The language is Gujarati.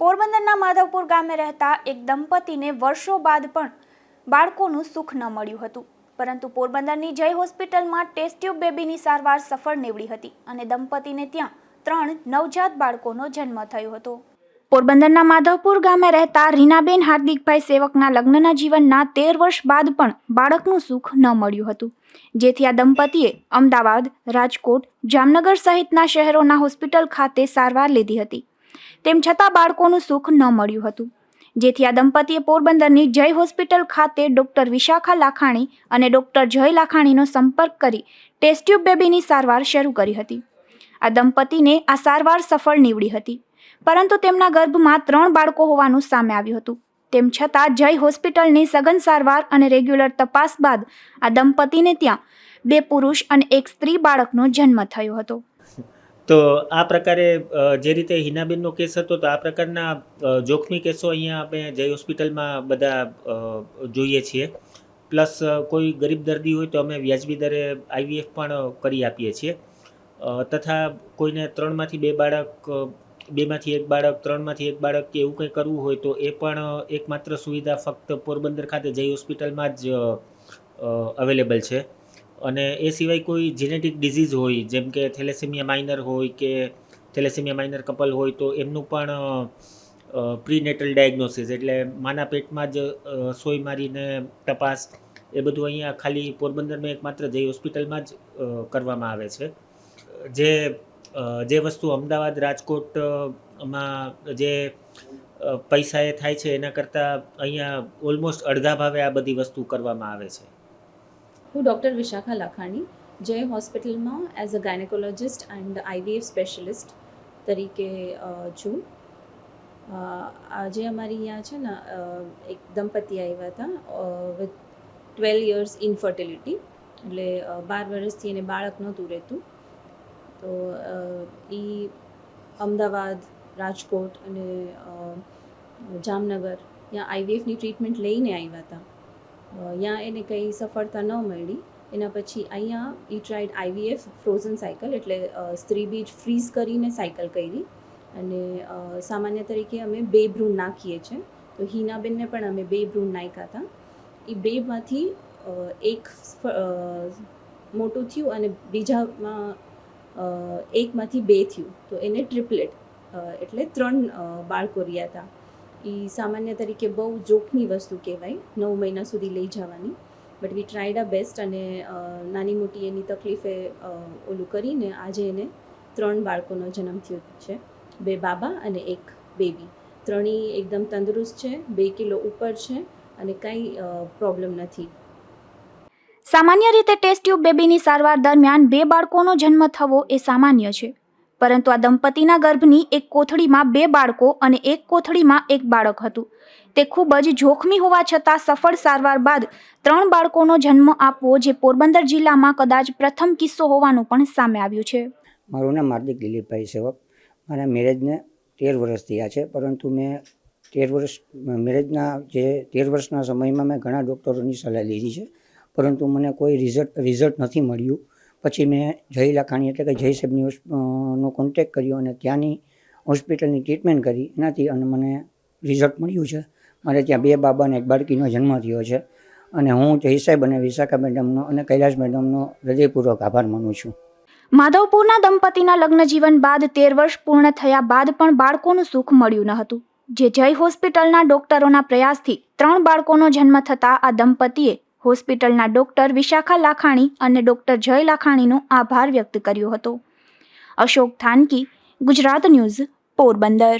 પોરબંદરના માધવપુર ગામે રહેતા એક દંપતીને વર્ષો બાદ પણ બાળકોનું સુખ ન મળ્યું હતું. પરંતુ પોરબંદરની જય હોસ્પિટલમાં ટેસ્ટ ટ્યુબ બેબીની સારવાર સફળ નીવડી હતી અને દંપતીને ત્યાં ત્રણ નવજાત બાળકોનો જન્મ થયો હતો. પોરબંદરના માધવપુર ગામે રહેતા રીનાબેન હાર્દિકભાઈ સેવકના લગ્નના જીવનના તેર વર્ષ બાદ પણ બાળકનું સુખ ન મળ્યું હતું. જેથી આ દંપતીએ અમદાવાદ, રાજકોટ, જામનગર સહિતના શહેરોના હોસ્પિટલ ખાતે સારવાર લીધી હતી. તેમ છતાં બાળકોનું સુખ ન મળ્યું હતું. જેથી આ દંપતીએ પોરબંદરની જય હોસ્પિટલ ખાતે ડૉક્ટર વિશાખા લાખાણી અને ડૉક્ટર જય લાખાણીનો સંપર્ક કરી ટેસ્ટ ટ્યુબ બેબીની સારવાર શરૂ કરી હતી. આ દંપતીને આ સારવાર સફળ નીવડી હતી. પરંતુ તેમના ગર્ભમાં ત્રણ બાળકો હોવાનું સામે આવ્યું હતું. તેમ છતાં જય હોસ્પિટલની સઘન સારવાર અને રેગ્યુલર તપાસ બાદ આ દંપતીને ત્યાં બે પુરુષ અને એક સ્ત્રી બાળકનો જન્મ થયો હતો. તો આ પ્રકારે જે રીતે હિનાબેનનો કેસ હતો, તો આ પ્રકારના જોખમી કેસો અહીંયા આપણે જય હોસ્પિટલમાં બધા જોઈએ છીએ. પ્લસ કોઈ ગરીબ દર્દી હોય તો અમે વ્યાજબી દરે આઈવીએફ પણ કરી આપીએ છીએ. તથા કોઈને ત્રણમાંથી બે બાળક બેમાંથી એક બાળક, ત્રણમાંથી એક બાળક કે એવું કંઈ કરવું હોય તો એ પણ એકમાત્ર સુવિધા ફક્ત પોરબંદર ખાતે જય હોસ્પિટલમાં જ અવેલેબલ છે. અને એ સિવાય કોઈ જેનેટિક ડિઝીઝ હોય, જેમ કે થેલેસેમિયા માઇનર હોય કે થેલેસેમિયા માઇનર કપલ હોય, તો એમનું પણ પ્રીનેટલ ડાયગ્નોસિસ એટલે માના પેટમાં જ સોય મારીને તપાસ, એ બધું અહીંયા ખાલી પોરબંદરમાં એકમાત્ર જે હોસ્પિટલમાં જ કરવામાં આવે છે. જે જે વસ્તુ અમદાવાદ રાજકોટમાં જે પૈસા પૈસાએ થાય છે, એના કરતાં અહીંયા ઓલમોસ્ટ અડધા ભાવે આ બધી વસ્તુ કરવામાં આવે છે. હું ડૉક્ટર વિશાખા લાખાણી, જય હોસ્પિટલમાં as a gynaecologist and IVF specialist તરીકે છું. આજે અમારી અહીંયા છે ને એક દંપતી આવ્યા હતા વિથ ટ્વેલ્વ યર્સ ઇન્ફર્ટિલિટી એટલે બાર વર્ષથી એને બાળક નહોતું રહેતું. તો એ અમદાવાદ, રાજકોટ અને જામનગર, ત્યાં આઈવીએફની ટ્રીટમેન્ટ લઈને આવ્યા હતા. ત્યાં એને કંઈ સફળતા ન મળી એના પછી અહીંયા ઈ ટ્રાઈડ આઈવીએફ ફ્રોઝન સાયકલ એટલે સ્ત્રી બીજ ફ્રીઝ કરીને સાયકલ કરી અને સામાન્ય તરીકે અમે બે ભ્રૂણ નાખીએ છીએ તો હિનાબેનને પણ અમે બે ભ્રૂણ નાખ્યા હતા એ બેમાંથી એક મોટું થયું અને બીજામાં એકમાંથી બે થયું તો એને ટ્રિપલેટ એટલે ત્રણ બાળકો રહ્યા હતા એ સામાન્ય તરીકે બહુ જોખમી વસ્તુ કહેવાય, નવ મહિના સુધી લઈ જવાની. But we tried a best અને નાની મોટી એની તકલીફે ઓલું કરીને આજે એને ત્રણ બાળકોનો જન્મ થયો છે. બે બાબા અને એક બેબી. ત્રણેય એકદમ તંદુરસ્ત છે, બે કિલો ઉપર છે અને કાંઈ પ્રોબ્લેમ નથી. સામાન્ય રીતે ટેસ્ટ ટ્યુબ બેબીની સારવાર દરમિયાન બે બાળકોનો જન્મ થવો એ સામાન્ય છે. પરંતુ આ દંપતીના ગર્ભની એક કોથળીમાં બે બાળકો અને એક કોથળીમાં એક બાળક હતું. તે ખૂબ જ જોખમી હોવા છતાં સફળ સારવાર બાદ ત્રણ બાળકોનો જન્મ આપવો જે પોરબંદર જિલ્લામાં કદાચ પ્રથમ કિસ્સો હોવાનું પણ સામે આવ્યું છે. મારું નામ હાર્દિક દિલીપભાઈ સેવક. મારા મેરેજને તેર વર્ષ થયા છે, પરંતુ મેં તેર વર્ષ, મેરેજના જે તેર વર્ષના સમયમાં મેં ઘણા ડૉક્ટરોની સલાહ લીધી છે, પરંતુ મને કોઈ રિઝલ્ટ રિઝલ્ટ નથી મળ્યું. પછી મેં જય લાખાણી એટલે કે જય હોસ્પ- નો કોન્ટેક કર્યો અને ત્યાંની હોસ્પિટલની ટ્રીટમેન્ટ કરી. એનાથી અને મને રિઝલ્ટ મળ્યું છે. મારે ત્યાં બે બાબા અને એક બાળકીનો જન્મ થયો છે. અને હું જય સાહેબ અને વિશાખા મેડમનો અને કૈલાશ મેડમનો હૃદયપૂર્વક આભાર માનું છું. માધવપુરના દંપતીના લગ્ન જીવન બાદ તેર વર્ષ પૂર્ણ થયા બાદ પણ બાળકોનું સુખ મળ્યું ન હતું. જે જય હોસ્પિટલના ડોક્ટરોના પ્રયાસથી ત્રણ બાળકોનો જન્મ થતાં આ દંપતીએ હોસ્પિટલના ડોક્ટર વિશાખા લાખાણી અને ડોક્ટર જય લાખાણીનો આભાર વ્યક્ત કર્યો હતો. અશોક થાનકી, ગુજરાત ન્યૂઝ, પોરબંદર.